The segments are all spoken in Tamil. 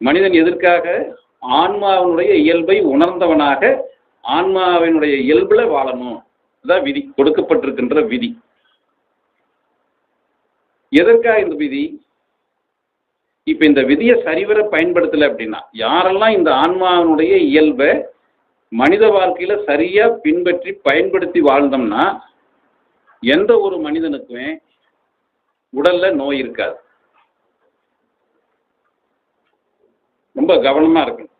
மனிதன் எதற்காக? ஆன்மாவினுடைய இயல்பை உணர்ந்தவனாக ஆன்மாவினுடைய இயல்புல வாழணும். அதான் விதி கொடுக்கப்பட்டிருக்கின்ற விதி. எதற்காக இந்த விதி? இப்ப இந்த விதியை சரிவர பயன்படுத்தல அப்படின்னா யாரெல்லாம் இந்த ஆன்மாவினுடைய இயல்பை மனித வாழ்க்கையில சரியா பின்பற்றி பயன்படுத்தி வாழ்ந்தோம்னா எந்த ஒரு மனிதனுக்குமே உடல்ல நோய் இருக்காது. ரொம்ப கவனமா இருக்கணும்.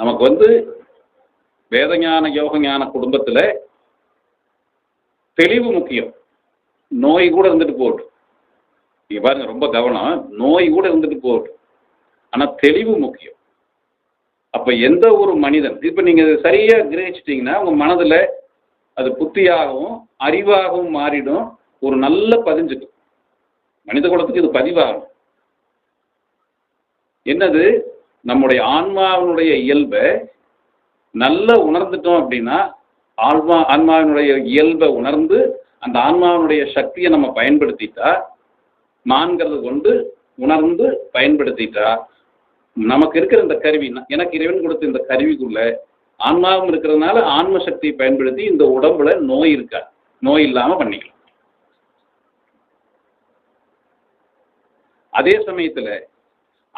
நமக்கு வந்து வேதஞான யோகஞான குடும்பத்தில் தெளிவு முக்கியம். நோய் கூட இருந்துட்டு போகட்டும் நீங்கள் பாருங்க ரொம்ப கவனம். நோய் கூட இருந்துட்டு போகட்டும் ஆனால் தெளிவு முக்கியம். அப்போ எந்த ஒரு மனிதன் இப்போ நீங்கள் சரியாக கிரகிச்சிட்டிங்கன்னா உங்கள் மனதில் அது புத்தியாகவும் அறிவாகவும் மாறிடும். ஒரு நல்ல பதிஞ்சுக்கும். மனித குலத்துக்கு இது பதிவாகும். என்னது? நம்முடைய ஆன்மாவினுடைய இயல்பை நல்லா உணர்ந்துட்டோம் அப்படின்னா ஆன்மா ஆன்மாவினுடைய இயல்பை உணர்ந்து அந்த ஆன்மாவினுடைய சக்தியை நம்ம பயன்படுத்திட்டா மான்கிறது கொண்டு உணர்ந்து பயன்படுத்திட்டா நமக்கு இருக்கிற இந்த கருவி எனக்கு இறைவன் கொடுத்த இந்த கருவிக்குள்ள ஆன்மாவும் இருக்கிறதுனால ஆன்ம சக்தியை பயன்படுத்தி இந்த உடம்புல நோய் இருக்கா? நோய் இல்லாம பண்ணிக்கலாம். அதே சமயத்துல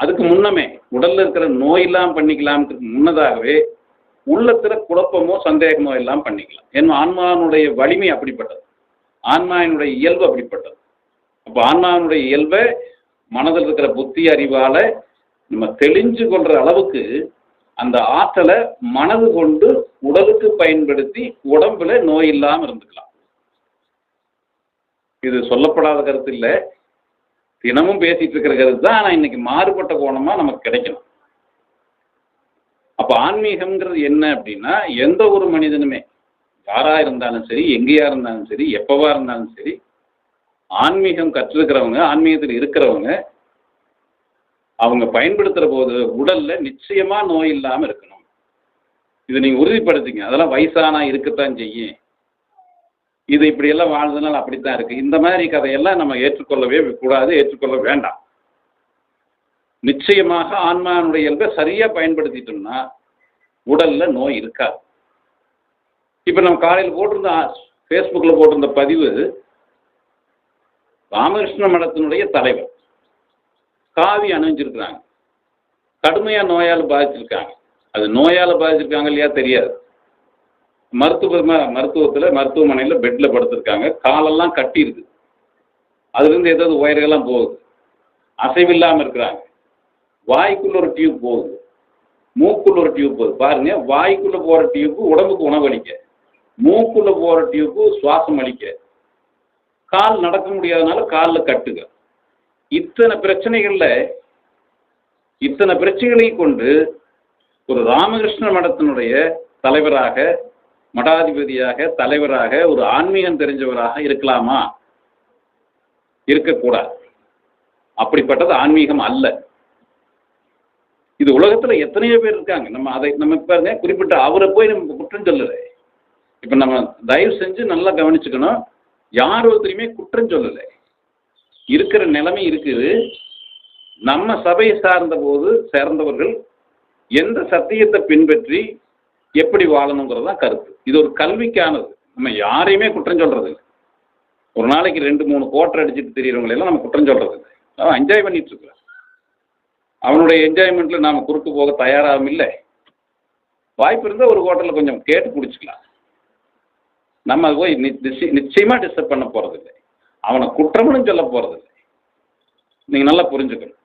அதுக்கு முன்னமே உடல்ல இருக்கிற நோய் இல்லாம பண்ணிக்கலாம்ன்றதுக்கு முன்னதாகவே உள்ளத்துல குழப்பமோ சந்தேகமோ எல்லாம் பண்ணிக்கலாம். ஏன்னா ஆன்மாவினுடைய வலிமை அப்படிப்பட்டது. ஆன்மாவினுடைய இயல்பு அப்படிப்பட்டது. அப்போ ஆன்மாவினுடைய இயல்பை மனதில் இருக்கிற புத்தி அறிவால நம்ம தெளிஞ்சு கொள்ற அளவுக்கு அந்த ஆற்றலை மனது கொண்டு உடலுக்கு பயன்படுத்தி உடம்புல நோய் இல்லாம இருந்துக்கலாம். இது சொல்லப்படாத கருத்து இல்லை. தினமும் பேசிட்டு இருக்கிற கருத்து தான் ஆனால் இன்னைக்கு மாறுபட்ட கோணமாக நமக்கு கிடைக்கணும். அப்போ ஆன்மீகம்ங்கிறது என்ன அப்படின்னா எந்த ஒரு மனிதனுமே யாராக இருந்தாலும் சரி எங்கேயா இருந்தாலும் சரி எப்பவா இருந்தாலும் சரி ஆன்மீகம் கற்றுருக்கிறவங்க ஆன்மீகத்தில் இருக்கிறவங்க அவங்க பயன்படுத்துகிற போது உடலில் நிச்சயமாக நோய் இல்லாமல் இருக்கணும். இதை நீங்கள் உறுதிப்படுத்திங்க. அதெல்லாம் வயசானா இருக்கத்தான் செய்யும். இது இப்படியெல்லாம் வாழ்ந்ததுனால அப்படித்தான் இருக்கு. இந்த மாதிரி கதையெல்லாம் நம்ம ஏற்றுக்கொள்ளவே கூடாது ஏற்றுக்கொள்ள வேண்டாம். நிச்சயமாக ஆன்மானுடைய இயல்பை சரியா பயன்படுத்திட்டோம்னா உடல்ல நோய் இருக்காது. இப்ப நம்ம காலையில் போட்டிருந்த ஃபேஸ்புக்கில் போட்டிருந்த பதிவு ராமகிருஷ்ண மடத்தினுடைய தலைவர். காவி அணிஞ்சிருக்கிறாங்க. கடுமையா நோயால் பாதிச்சிருக்காங்க. அது நோயால பாதிச்சிருக்காங்க இல்லையா தெரியாது. மருத்துவ மருத்துவத்தில் மருத்துவமனையில் பெட்டில் படுத்திருக்காங்க. காலெல்லாம் கட்டியிருக்கு அதுலேருந்து ஏதாவது ஒயர்கள்லாம் போகுது. அசைவில்லாமல் இருக்கிறாங்க. வாய்க்குள்ள ஒரு டியூப் போகுது. மூக்குள்ள ஒரு டியூப் போகுது. பாருங்க வாய்க்குள்ள போகிற டியூப்பு உடம்புக்கு உணவளிக்க மூக்குள்ள போகிற டியூப்பு சுவாசம் அளிக்க. கால் நடக்க முடியாதனால காலில் கட்டுக இத்தனை பிரச்சனைகளில் இத்தனை பிரச்சனைகளை கொண்டு ஒரு ராமகிருஷ்ண மடத்தினுடைய தலைவராக மடாதிபதியாக தலைவராக ஒரு ஆன்மீகம் தெரிஞ்சவராக இருக்கலாமா? இருக்கக்கூடாது. அப்படிப்பட்டது ஆன்மீகம் அல்ல. இது உலகத்துல எத்தனையோ பேர் இருக்காங்க. நம்ம அதை நம்ம பாருங்க குறிப்பிட்ட அவரை போய் நம்ம குற்றம் சொல்லலை. இப்ப நம்ம தயவு செஞ்சு நல்லா கவனிச்சுக்கணும். யார் ஒருத்தரையுமே குற்றம் சொல்லலை. இருக்கிற நிலைமை இருக்குது. நம்ம சபையை சார்ந்த போது சேர்ந்தவர்கள் எந்த சத்தியத்தை பின்பற்றி எப்படி வாழணுங்கிறது தான் கருத்து. இது ஒரு கல்விக்கானது. நம்ம யாரையுமே குற்றம் சொல்றது இல்லை ஒரு நாளைக்கு ரெண்டு மூணு கோட்டை அடிச்சுட்டு தெரியறவங்களெல்லாம் நம்ம குற்றம் சொல்றது இல்லை அவன் என்ஜாய் பண்ணிட்டு இருக்கிறான். அவனுடைய என்ஜாய்மெண்ட்ல நாம குறுக்கு போக தயாராகவும் இல்லை. வாய்ப்பு இருந்தால் ஒரு ஹோட்டலில் கொஞ்சம் கேட்டு பிடிச்சிக்கலாம். நம்ம அது போய் நி- நிச்சயமா டிஸ்டர்ப் பண்ண போறதில்லை. அவனை குற்றம்னு சொல்ல போறதில்லை. நீங்க நல்லா புரிஞ்சுக்கணும்.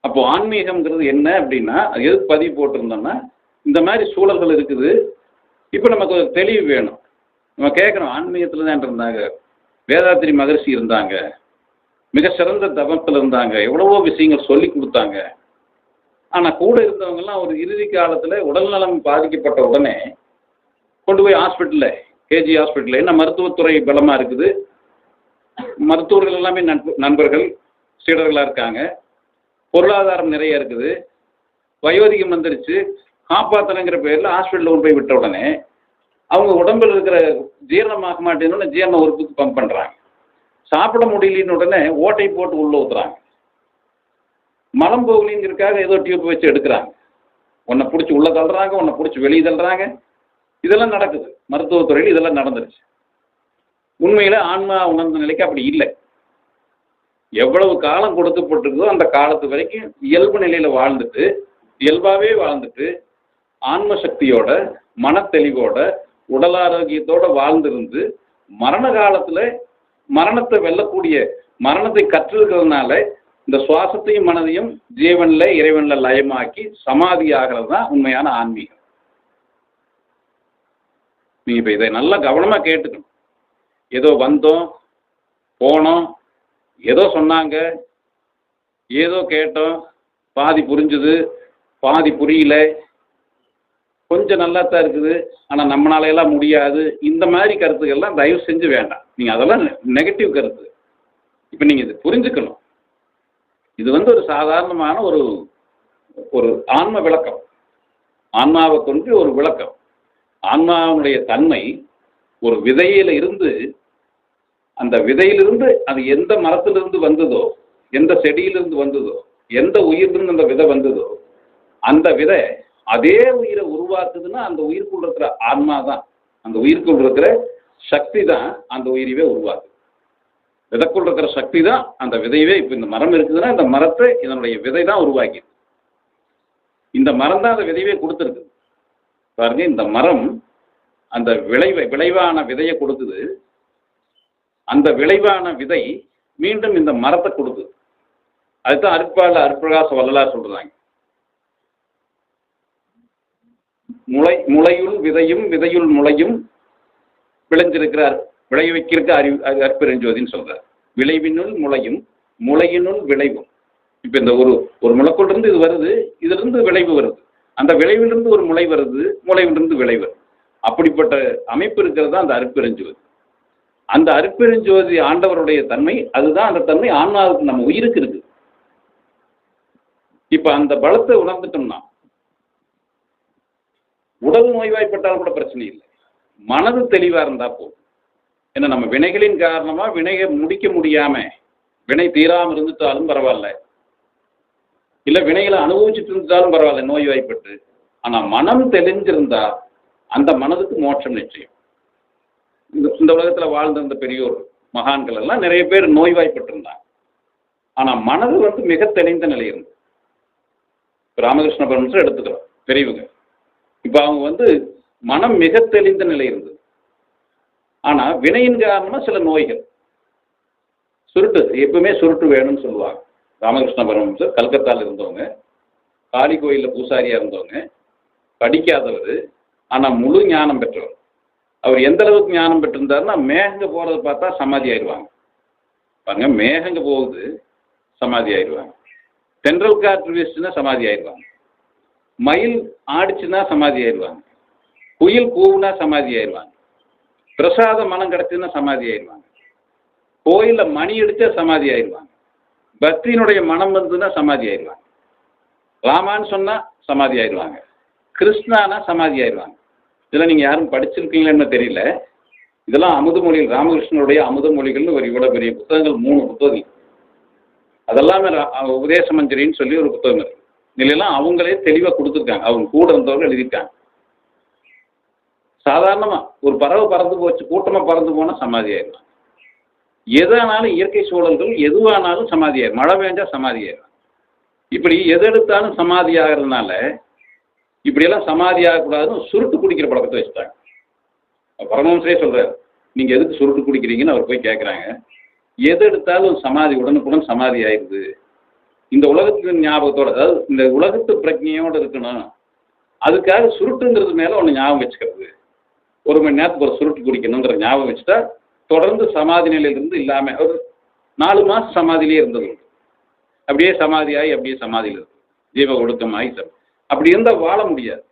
அப்போ ஆன்மீகம்ங்கிறது என்ன அப்படின்னா எதுக்கு பதிவு போட்டிருந்தோம்னா இந்த மாதிரி சூழல்கள் இருக்குது. இப்போ நமக்கு ஒரு தெளிவு வேணும். நம்ம கேட்குறோம் ஆன்மீகத்தில் தான் இருந்தாங்க. வேதாத்திரி மகரிஷி இருந்தாங்க. மிக சிறந்த தபத்தில் இருந்தாங்க. எவ்வளவோ விஷயங்கள் சொல்லி கொடுத்தாங்க. ஆனால் கூட இருந்தவங்கெல்லாம் ஒரு இறுதி காலத்தில் உடல்நலம் பாதிக்கப்பட்ட உடனே கொண்டு போய் ஹாஸ்பிட்டலில் கேஜி ஹாஸ்பிட்டலில் என்ன மருத்துவத்துறை பலமாக இருக்குது? மருத்துவர்கள் எல்லாமே நண்பு நண்பர்கள் சீடர்களாக இருக்காங்க. பொருளாதாரம் நிறைய இருக்குது. வயோதிகம் வந்துருச்சு. காப்பாற்றணுங்கிற பேரில் ஹாஸ்பிட்டலில் கொண்டு போய் விட்ட உடனே அவங்க உடம்பில் இருக்கிற ஜீரணமாக மாட்டேன்னு ஜீரண உறுப்புக்கு பம்ப் பண்ணுறாங்க சாப்பிட முடியலன்னு உடனே ஓட்டை போட்டு உள்ளே ஊத்துறாங்க. மலம் போகலிங்கிறதுக்காக ஏதோ டியூப் வச்சு எடுக்கிறாங்க. உன்னை பிடிச்சி உள்ளே தள்ளுறாங்க உன்னை பிடிச்சி வெளியே தள்ளுறாங்க. இதெல்லாம் நடக்குது. மருத்துவத்துறையில் இதெல்லாம் நடந்துருச்சு. உண்மையில் ஆன்மா உணர்ந்த நிலைக்கு அப்படி இல்லை. எவ்வளவு காலம் கொடுக்கப்பட்டிருக்குதோ அந்த காலத்து வரைக்கும் இயல்பு நிலையில் வாழ்ந்துட்டு இயல்பாகவே வாழ்ந்துட்டு ஆன்ம சக்தியோட மனத்தெளிவோட உடல் ஆரோக்கியத்தோட வாழ்ந்திருந்து மரண காலத்துல மரணத்தை வெல்லக்கூடிய மரணத்தை கற்றிருக்கிறதுனால இந்த சுவாசத்தையும் மனதையும் ஜீவன்ல இறைவன்ல லயமாக்கி சமாதி ஆகிறது தான் உண்மையான ஆன்மீகம். நீங்க இப்ப இதை நல்லா கவனமா கேட்டுக்கணும். ஏதோ வந்தோம் போனோம் ஏதோ சொன்னாங்க ஏதோ கேட்டோம் பாதி புரிஞ்சுது பாதி புரியல கொஞ்சம் நல்லா தான் இருக்குது. ஆனால் நம்மளால எல்லாம் முடியாது. இந்த மாதிரி கருத்துக்கள்லாம் தயவு செஞ்சு வேண்டாம். நீங்கள் அதெல்லாம் நெகட்டிவ் கருத்து. இப்போ நீங்கள் இது புரிஞ்சுக்கணும். இது வந்து ஒரு சாதாரணமான ஒரு ஒரு ஆன்ம விளக்கம். ஆன்மாவை கொண்டு ஒரு விளக்கம். ஆன்மாவுடைய தன்மை ஒரு விதையில இருந்து அந்த விதையிலிருந்து அது எந்த மரத்திலிருந்து வந்ததோ எந்த செடியிலிருந்து வந்ததோ எந்த உயிரிலிருந்து அந்த விதை வந்ததோ அந்த விதை அதே உயிரை உருவாக்குதுன்னா அந்த உயிருக்குள்ள இருக்கிற ஆன்மா தான். அந்த உயிருக்குள் இருக்கிற சக்தி தான் அந்த உயிரிவே உருவாக்குது. விதைக்குள் இருக்கிற சக்தி தான் அந்த விதையவே இப்போ இந்த மரம் இருக்குதுன்னா இந்த மரத்தை இதனுடைய விதை தான் உருவாக்கிது இந்த மரம் தான் அந்த விதையவே கொடுத்துருக்கு. பாருங்க இந்த மரம் அந்த விளைவை விளைவான விதையை கொடுக்குது. அந்த விளைவான விதை மீண்டும் இந்த மரத்தை கொடுக்குது. அதுதான் அருட்பால அற்பிரகாச வல்லலா சொல்றாங்க. முளை முளையுள் விதையும் விதையுள் முளையும் விளைஞ்சிருக்கிறார் விளைவிக்கிறதுக்கு அறி அறிவு அற்பெருஞ்சோதின்னு சொல்றார். விளைவினுள் முளையும் முளையினுள் விளைவும். இப்போ இந்த ஒரு ஒரு முளைக்குள்ளிருந்து இது வருது இதிலிருந்து விளைவு வருது. அந்த விளைவிலிருந்து ஒரு முளை வருது முளைவிலிருந்து விளை வருது. அப்படிப்பட்ட அமைப்பு இருக்கிறது தான் அந்த அருட்பெருஞ்சோதி அந்த அருட்பெருஞ்சோதி ஆண்டவருடைய தன்மை அதுதான் அந்த தன்மை ஆன்மாவுக்கு நம்ம உயிருக்கு இருக்கு இப்ப அந்த பலத்தை உணர்ந்துட்டோம்னா உடல் நோய்வாய்ப்பட்டால் கூட பிரச்சனை இல்லை. மனது தெளிவாக இருந்தா போதும். ஏன்னா நம்ம வினைகளின் காரணமா வினையை முடிக்க முடியாம வினை தீராமல் இருந்துட்டாலும் பரவாயில்ல. இல்லை வினைகளை அனுபவிச்சுட்டு இருந்தாலும் பரவாயில்ல நோய்வாய்ப்பட்டு. ஆனால் மனம் தெளிஞ்சிருந்தா அந்த மனதுக்கு மோட்சம் நிச்சயம். இந்த இந்த உலகத்துல வாழ்ந்திருந்த பெரியோர் மகான்கள் எல்லாம் நிறைய பேர் நோய்வாய்ப்பட்டிருந்தாங்க. ஆனால் மனது வந்து மிக தெளிந்த நிலை இருந்தது. ராமகிருஷ்ண பரமசர் எடுத்துக்கிறோம் பெரியவங்க இப்போ அவங்க வந்து மனம் மிக தெளிந்த நிலை இருந்தது. ஆனால் வினையின் காரணமாக சில நோய்கள். சுருட்டு எப்பவுமே சுருட்டு வேணும்னு சொல்லுவாங்க. ராமகிருஷ்ண பரமஹம்சர் கல்கத்தாவில் இருந்தவங்க காளி கோயிலில் பூசாரியாக இருந்தவங்க படிக்காதவர் ஆனால் முழு ஞானம் பெற்றவர். அவர் எந்த அளவுக்கு ஞானம் பெற்றிருந்தாருன்னா மேகங்க போகிறத பார்த்தா சமாதி ஆயிடுவாங்க. பாருங்க மேகங்க போகுது சமாதி ஆயிடுவாங்க. தென்றல் காற்று வீசுனா சமாதி ஆயிடுவாங்க. மயில் ஆடிச்சுன்னா சமாதி ஆயிடுவாங்க. குயில் கூவுனா சமாதி ஆயிடுவாங்க. பிரசாத மனம் கிடச்சுன்னா சமாதி ஆயிடுவாங்க. கோயிலில் மணி அடித்தா சமாதி ஆயிடுவாங்க. பக்தியினுடைய மனம் வந்துன்னா சமாதி ஆயிடுவாங்க. ராமான்னு சொன்னால் சமாதி ஆயிடுவாங்க. கிருஷ்ணானா சமாதி ஆயிடுவாங்க. இதெல்லாம் நீங்கள் யாரும் படிச்சிருக்கீங்களான்னு தெரியல. இதெல்லாம் அமுத மொழிகள் ராமகிருஷ்ணனுடைய அமுத மொழிகள்னு ஒரு இவ்வளோ பெரிய புத்தகங்கள் மூணு புத்தகங்கள். அதெல்லாமே ரா- உபதேச மஞ்சரின்னு சொல்லி ஒரு புத்தகம் இருக்கு. நிலையெல்லாம் அவங்களே தெளிவாக கொடுத்துருக்காங்க. அவங்க கூட இருந்தவங்க எழுதியிருக்காங்க சாதாரணமாக ஒரு பறவை பறந்து போச்சு கூட்டமாக பறந்து போனால் சமாதி ஆயிடலாம் எதானாலும் இயற்கை சூழல்கள் எதுவானாலும் சமாதி ஆயிடும். மழை பெஞ்சா சமாதி ஆயிடும். இப்படி எது எடுத்தாலும் சமாதி ஆகிறதுனால இப்படியெல்லாம் சமாதி ஆகக்கூடாதுன்னு சுருட்டு குடிக்கிற பழக்கத்தை வச்சுட்டாங்க. பரமஹம்சரே சொல்கிறார் நீங்கள் எதுக்கு சுருட்டு குடிக்கிறீங்கன்னு அவர் போய் கேட்குறாங்க எது எடுத்தாலும் சமாதி உடனுக்குடன் சமாதி ஆயிடுது. இந்த உலகத்தின் ஞாபகத்தோட அதாவது இந்த உலகத்து பிரஜையோடு இருக்கணும். அதுக்காக சுருட்டுங்கிறது மேலே ஒன்று ஞாபகம் வச்சுக்கிறது. ஒரு மணி நேரத்துக்கு ஒரு சுருட்டு குடிக்கணுங்கிற ஞாபகம் வச்சுட்டா தொடர்ந்து சமாதி நிலையிலிருந்து இல்லாமல் ஒரு நாலு மாதம் சமாதியிலே இருந்தது அப்படியே சமாதியாகி அப்படியே சமாதியில் இருக்கு. ஜீவ ஒடுக்கமாகி சம் அப்படி இருந்தால் வாழ முடியாது.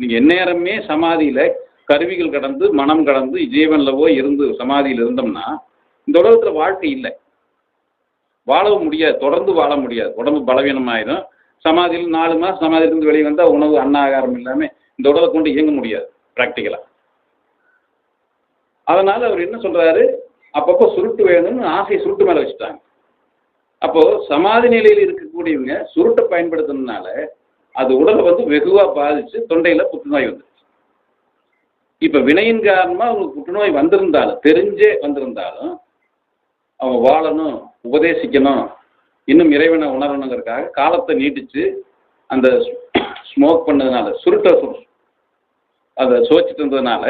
நீங்கள் எந்நேரமே சமாதியில் கருவிகள் கடந்து மனம் கடந்து ஜீவனில் போய் இருந்து சமாதியில் இருந்தோம்னா இந்த உலகத்தில் வாழ்க்கை இல்லை. வாழவும் முடியாது தொடர்ந்து வாழ முடியாது. உடம்பு பலவீனமாயிடும் சமாதியில் நாலு மாதம் சமாதியிலிருந்து வெளியே வந்தால் உணவு அன்னாகாரம் இல்லாமல் இந்த உடலை கொண்டு இயங்க முடியாது ப்ராக்டிக்கலாக அதனால் அவர் என்ன சொல்கிறாரு அப்பப்போ சுருட்டு வேணும்னு ஆசை சுருட்டு மேலே வச்சுட்டாங்க. அப்போ சமாதி நிலையில் இருக்கக்கூடியவங்க சுருட்டை பயன்படுத்துனதுனால அது உடலை வந்து வெகுவாக பாதிச்சு தொண்டையில் புற்றுநோய் வந்துடுச்சு இப்போ வினையின் காரணமாக அவங்களுக்கு புற்றுநோய் வந்திருந்தாலும் தெரிஞ்சே வந்திருந்தாலும் அவங்க வாழணும் உபதேசிக்கணும். இன்னும் இறைவனை உணரணுங்கிறதுக்காக காலத்தை நீட்டிச்சு அந்த ஸ்மோக் பண்ணதுனால சுருட்டை அதை சுவைச்சிட்டு இருந்ததுனால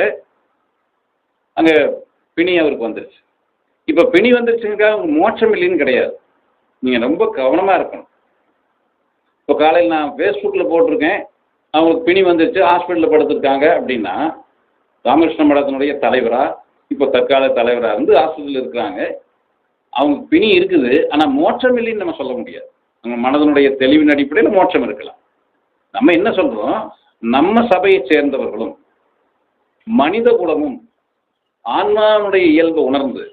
அங்கே பிணி அவருக்கு வந்துருச்சு. இப்போ பிணி வந்துருச்சுங்கிறதுக்காக அவங்க மோட்சம் இல்லைன்னு கிடையாது. நீங்கள் ரொம்ப கவனமாக இருக்கணும். இப்போ காலையில் நான் ஃபேஸ்புக்கில் போட்டிருக்கேன். அவங்களுக்கு பிணி வந்துருச்சு ஹாஸ்பிட்டலில் படுத்துருக்காங்க அப்படின்னா ராமகிருஷ்ண மடத்தினுடைய தலைவராக இப்போ தற்கால தலைவராக இருந்து ஹாஸ்பிட்டலில் இருக்கிறாங்க. அவங்க பிணி இருக்குது. ஆனால் மோட்சம் இல்லைன்னு நம்ம சொல்ல முடியாது. நம்ம மனதனுடைய தெளிவின் அடிப்படையில் மோட்சம் இருக்கலாம். நம்ம என்ன சொல்கிறோம் நம்ம சபையை சேர்ந்தவர்களும் மனித குலமும் ஆன்மாவுடைய இயல்பை உணர்ந்து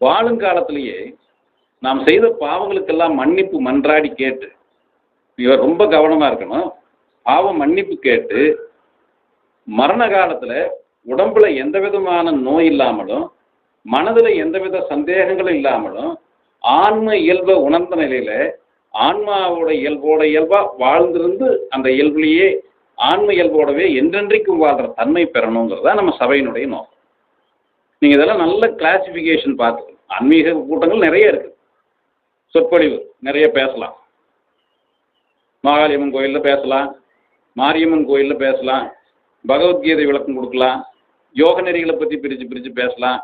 வாழும் காலத்திலேயே நாம் செய்த பாவங்களுக்கெல்லாம் மன்னிப்பு மன்றாடி கேட்டு இவர் ரொம்ப கவனமாக இருக்கணும். பாவம் மன்னிப்பு கேட்டு மரண காலத்தில் உடம்புல எந்த விதமான நோய் இல்லாமலும் மனதில் எந்தவித சந்தேகங்களும் இல்லாமலும் ஆன்ம இயல்பை உணர்ந்த நிலையில் ஆன்மாவோட இயல்போட இயல்பாக வாழ்ந்திருந்து அந்த இயல்புலேயே ஆன்ம இயல்போடவே என்றென்றைக்கும் வாழ்கிற தன்மை பெறணுங்கிறது தான் நம்ம சபையினுடைய நோக்கம். நீங்கள் இதெல்லாம் நல்ல கிளாசிஃபிகேஷன் பார்த்துக்கணும் ஆன்மீக கூட்டங்கள் நிறைய இருக்குது சொற்பொழிவு நிறைய பேசலாம். மாகாளியம்மன் கோயிலில் பேசலாம் மாரியம்மன் கோயிலில் பேசலாம் பகவத்கீதை விளக்கம் கொடுக்கலாம் யோக நெறிகளை பற்றி பிரித்து பிரித்து பேசலாம்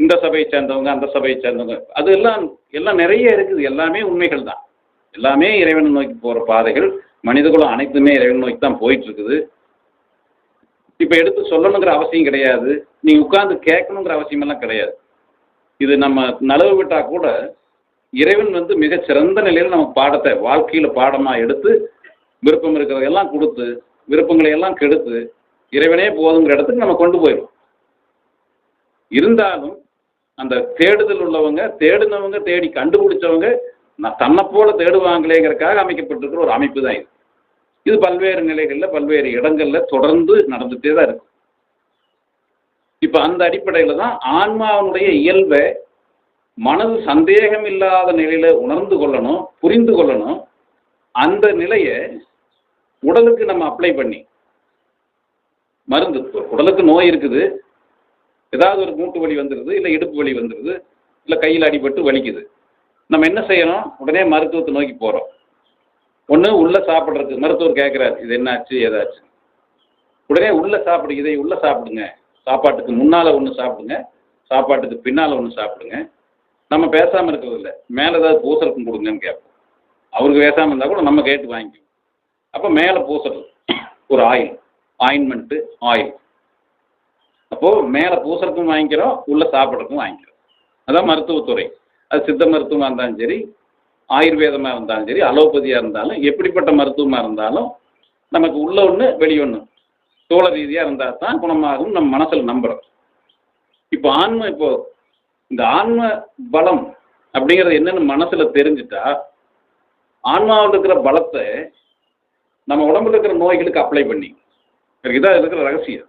இந்த சபையை சேர்ந்தவங்க அந்த சபையை சேர்ந்தவங்க. அது எல்லாம் எல்லாம் நிறைய இருக்குது. எல்லாமே உண்மைகள் தான். எல்லாமே இறைவனை நோக்கி போகிற பாதைகள். மனிதகுலம் அனைத்துமே இறைவன் நோக்கி தான் போயிட்டு இருக்குது இப்போ எடுத்து சொல்லணுங்கிற அவசியம் கிடையாது. நீங்கள் உட்கார்ந்து கேட்கணுங்கிற அவசியமெல்லாம் கிடையாது. இது நம்ம நலவு விட்டால் கூட இறைவன் வந்து மிக சிறந்த நிலையில் நம்ம பாடத்தை வாழ்க்கையில் பாடமாக எடுத்து விருப்பம் இருக்கிறதெல்லாம் கொடுத்து விருப்பங்களை எல்லாம் கெடுத்து இறைவனே போதுங்கிற இடத்துக்கு நம்ம கொண்டு போயிடும் இருந்தாலும் அந்த தேடுதல் உள்ளவங்க தேடினவங்க தேடி கண்டுபிடிச்சவங்க நான் தன்னை போல தேடுவாங்களேங்கிறக்காக அமைக்கப்பட்டிருக்கிற ஒரு அமைப்பு தான் இது. இது பல்வேறு நிலைகளில் பல்வேறு இடங்களில் தொடர்ந்து நடந்துகிட்டே தான் இருக்கும் இப்போ அந்த அடிப்படையில் தான் ஆன்மாவினுடைய இயல்பை மனது சந்தேகம் இல்லாத நிலையில் உணர்ந்து கொள்ளணும் புரிந்து கொள்ளணும். அந்த நிலையை உடலுக்கு நம்ம அப்ளை பண்ணி மருந்து உடலுக்கு நோய் இருக்குது. ஏதாவது ஒரு மூட்டு வலி வந்துடுது இல்லை இடுப்பு வலி வந்துடுது இல்லை கையில் அடிபட்டு வலிக்குது. நம்ம என்ன செய்யணும்? உடனே மருத்துவத்தை நோக்கி போகிறோம் ஒன்று உள்ளே சாப்பிட்றதுக்கு மருத்துவர் கேட்குறாரு இது என்னாச்சு ஏதாச்சு? உடனே உள்ளே சாப்பிடு இதை உள்ளே சாப்பிடுங்க. சாப்பாட்டுக்கு முன்னால் ஒன்று சாப்பிடுங்க சாப்பாட்டுக்கு பின்னால் ஒன்று சாப்பிடுங்க. நம்ம பேசாமல் இருக்கிறதில்ல. மேலே ஏதாவது பூசலுக்கும் கொடுங்கன்னு கேட்போம். அவருக்கு பேசாமல் இருந்தால் கூட நம்ம கேட்டு வாங்கிக்குவோம். அப்போ மேலே பூசல் ஒரு ஆயில் ஆயின்மெண்ட்டு ஆயில் அப்போது மேலே பூசுறதுக்கும் வாங்கிக்கிறோம் உள்ளே சாப்பிட்றதுக்கும் வாங்கிக்கிறோம். அதான் மருத்துவத்துறை. அது சித்த மருத்துவமாக இருந்தாலும் சரி ஆயுர்வேதமாக இருந்தாலும் சரி அலோபதியாக இருந்தாலும் எப்படிப்பட்ட மருத்துவமாக இருந்தாலும் நமக்கு உள்ள ஒன்று வெளி ஒன்று தோள ரீதியாக இருந்தால் தான் குணமாகும் நம்ம மனசில் நம்புகிறோம் இப்போ ஆன்ம இப்போ இந்த ஆன்ம பலம் அப்படிங்கிறது என்னன்னு மனசில் தெரிஞ்சுட்டா ஆன்மாவில் இருக்கிற பலத்தை நம்ம உடம்புல இருக்கிற நோய்களுக்கு அப்ளை பண்ணி. இதான் இருக்கிற ரகசியம்.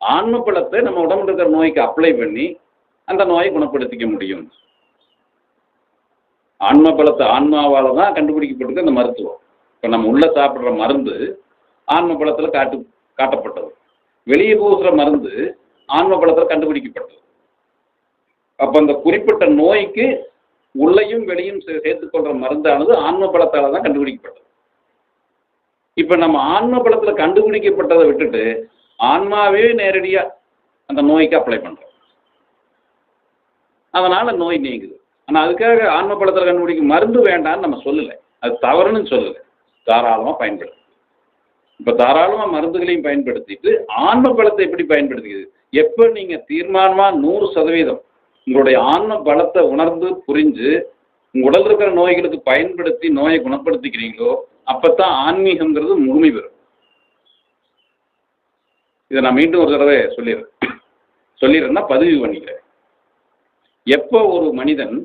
ஆன்ம பலத்தை நம்ம உடம்புல இருக்கிற நோய்க்கு அப்ளை பண்ணி அந்த நோயை குணப்படுத்திக்க முடியும். ஆன்ம பலத்தை ஆன்மாவால் தான் கண்டுபிடிக்கப்பட்டிருக்கு அந்த மருத்துவம். இப்போ நம்ம உள்ளே சாப்பிட்ற மருந்து ஆன்ம பலத்தில் காட்டு காட்டப்பட்டது. வெளியே பூசுகிற மருந்து ஆன்ம பலத்தில் கண்டுபிடிக்கப்பட்டது. அப்போ அந்த குறிப்பிட்ட நோய்க்கு உள்ளையும் வெளியும் சேர்த்துக்கொள்கிற மருந்தானது ஆன்ம பலத்தால் தான் கண்டுபிடிக்கப்பட்டது. இப்போ நம்ம ஆன்ம பலத்தில் கண்டுபிடிக்கப்பட்டதை விட்டுட்டு ஆன்மாவே நேரடியாக அந்த நோய்க்கு அப்ளை பண்ணுறோம் அதனால் நோய் நீங்குது. ஆனால் அதுக்காக ஆன்ம பலத்தில் கண்டுபிடிக்க மருந்து வேண்டாம்னு நம்ம சொல்லலை. அது தவறுன்னு சொல்லலை. தாராளமாக பயன்படுத்து இப்போ தாராளமாக மருந்துகளையும் பயன்படுத்திட்டு ஆன்ம பலத்தை எப்படி பயன்படுத்திக்குது எப்போ நீங்கள் தீர்மானமாக நூறு சதவீதம் உங்களுடைய ஆன்ம பலத்தை உணர்ந்து புரிஞ்சு உங்கள் உடல் இருக்கிற நோய்களுக்கு பயன்படுத்தி நோயை குணப்படுத்திக்கிறீங்களோ அப்போ தான் ஆன்மீகங்கிறது முழுமை பெறும். இதை நான் மீண்டும் ஒரு தடவை சொல்லிடுறேன். சொல்லிடுறேன்னா பதிவு பண்ணிக்கிறேன். எப்போ ஒரு மனிதன்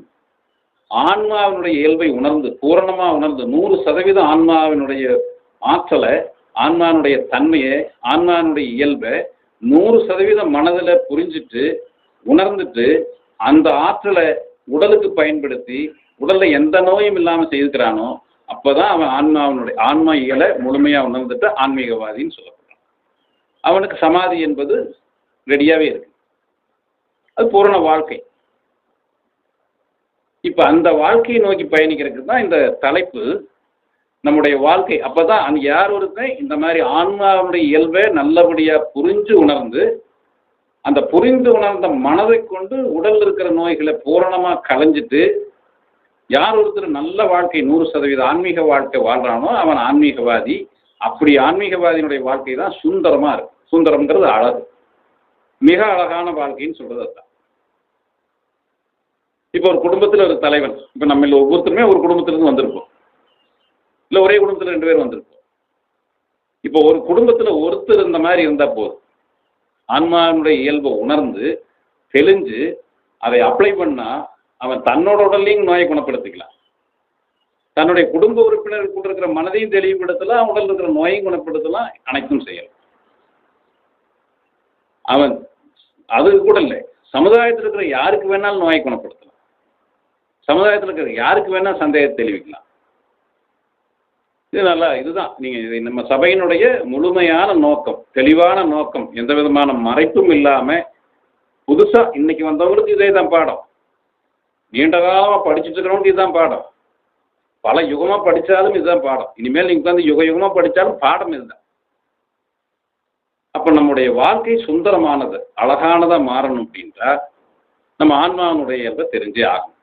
ஆன்மாவினுடைய இயல்பை உணர்ந்து பூரணமாக உணர்ந்து நூறு சதவீதம் ஆன்மாவினுடைய ஆற்றலை ஆன்மாவினுடைய தன்மையை ஆன்மாவினுடைய இயல்பை நூறு சதவீதம் மனதில் புரிஞ்சுட்டு உணர்ந்துட்டு அந்த ஆற்றலை உடலுக்கு பயன்படுத்தி உடலில் எந்த நோயும் இல்லாமல் செய்திருக்கிறானோ அப்பதான் அவன் ஆன்மாவினுடைய ஆன்மா இயலை முழுமையாக உணர்ந்துட்டு ஆன்மீகவாதின்னு சொல்லுவான். அவனுக்கு சமாதி என்பது ரெடியாகவே இருக்கு. அது பூரண வாழ்க்கை. இப்போ அந்த வாழ்க்கையை நோக்கி பயணிக்கிறதுக்கு தான் இந்த தலைப்பு நம்முடைய வாழ்க்கை. அப்பதான் அங்க யார் ஒருத்தன் இந்த மாதிரி ஆன்மாவுடைய இயல்பை நல்லபடியா புரிஞ்சு உணர்ந்து அந்த புரிந்து உணர்ந்த மனதை கொண்டு உடல் இருக்கிற நோய்களை பூரணமா களைஞ்சிட்டு யார் ஒருத்தர் நல்ல வாழ்க்கை நூறு சதவீத ஆன்மீக வாழ்க்கை வாழ்றானோ அவன் ஆன்மீகவாதி. அப்படி ஆன்மீகவாதியினுடைய வாழ்க்கை தான் சுந்தரமா இருக்கு. சுந்தரம்ங்கிறது அழகு. மிக அழகான வாழ்க்கைன்னு சொல்றது அதுதான். இப்போ ஒரு குடும்பத்தில் ஒரு தலைவன் இப்போ நம்ம ஒவ்வொருத்தருமே ஒரு குடும்பத்திலிருந்து வந்திருப்போம். இல்லை ஒரே குடும்பத்தில் ரெண்டு பேரும் வந்திருப்போம். இப்போ ஒரு குடும்பத்தில் ஒருத்தர் இருந்த மாதிரி இருந்தால் போதும். ஆன்மாவினுடைய இயல்பை உணர்ந்து தெளிஞ்சு அதை அப்ளை பண்ணால் அவன் தன்னோட உடல்லையும் நோயை குணப்படுத்திக்கலாம். தன்னுடைய குடும்ப உறுப்பினர்கள் கூட இருக்கிற மனதையும் தெளிவுபடுத்தலாம் உடல் இருக்கிற நோயையும் குணப்படுத்தலாம் அனைத்தும் செய்யலாம். அவன் அது கூட இல்லை. சமுதாயத்தில் இருக்கிற யாருக்கு வேணாலும் நோயை குணப்படுத்தலாம். சமுதாயத்தில் இருக்கிற யாருக்கு வேணால் சந்தேகத்தை தெளிவிக்கலாம். இது நல்லா இதுதான். நீங்கள் இது நம்ம சபையினுடைய முழுமையான நோக்கம் தெளிவான நோக்கம் எந்த விதமான மறைப்பும் இல்லாமல் புதுசாக இன்னைக்கு வந்தவங்களுக்கு இதே தான் பாடம். நீண்ட காலமாக படிச்சுட்டு இருக்கிறவங்களுக்கு இதுதான் பாடம். பல யுகமாக படித்தாலும் இதுதான் பாடம். இனிமேல் நீங்கள் உட்காந்து யுக யுகமாக படித்தாலும் பாடம் இதுதான். அப்போ நம்முடைய வாழ்க்கை சுந்தரமானது அழகானதாக மாறணும் அப்படின்றா நம்ம ஆன்மாவினுடைய இயல்பை தெரிஞ்சே ஆகும்